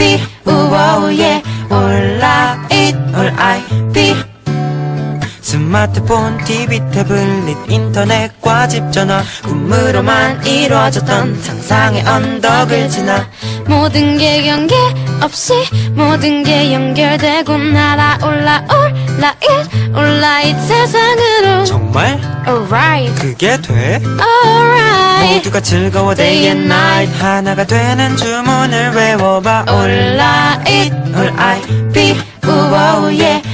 R.I.P. 우워예 올라잇 R.I.P. 스마트폰, TV, 태블릿, 인터넷과 집 전화 꿈으로만 이루어졌던 상상의 언덕을 지나 모든 게 경계 없이 모든 게 연결되고 날아올라 올라잇 올라잇 세상으로 정말 Alright 그게 돼? Alright 모두가 즐거워 day and night 하나가 되는 주문을 외워봐 올라잇 R.I.P. 우워예 R.I.P.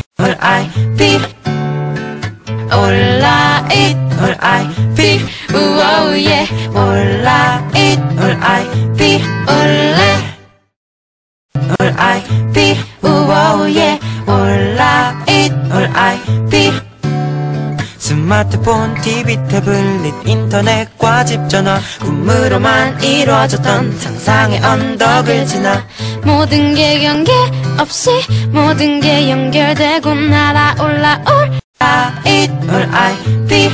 스마트폰, TV, 태블릿, 인터넷과 집 전화 꿈으로만 이루어졌던 상상의 언덕을 지나 모든 게 경계 없이 모든 게 연결되고 날아올라 올라잇 R.I.P.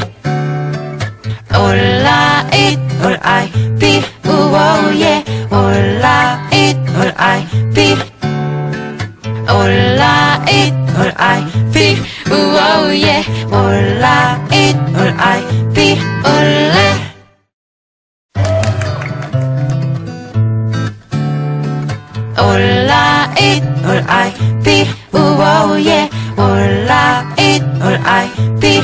올라잇 R.I.P. 우워예 올라잇 R.I.P. 올라잇 R.I.P. 우 올라잇 R.I.P. 우워예 올라잇 R.I.P.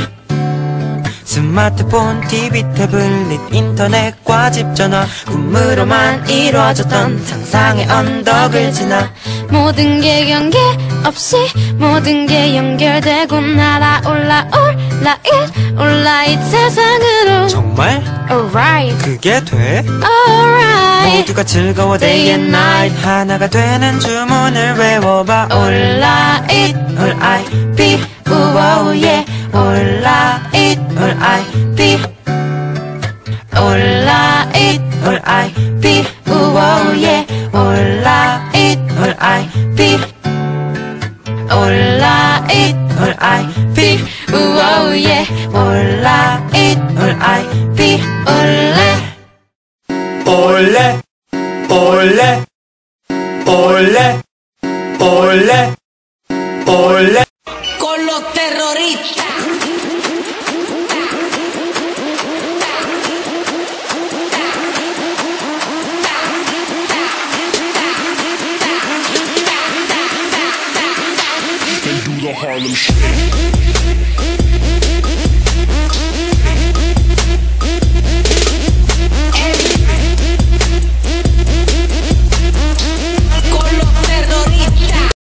스마트폰, TV, 태블릿, 인터넷과 집전화. 꿈으로만 이루어졌던 상상의 언덕을 지나. 모든 게 경계 없이 모든 게 연결되고 날아올라 올라잇 올라잇 세상으로. 정말? Alright. 그게 돼? Alright 모두가 즐거워 day and night 하나가 되는 주문을 외워봐 올라잇 R.I.P. 우워예 올라잇 R.I.P. 올라잇 R.I.P. 우워예 올라잇 R.I.P. 올라잇 R.I.P. 우와 우예 올라잇 R.I.P. 올라 올레 올레 올레 Olé, olé, olé, olé. Con los terroristas. Harlem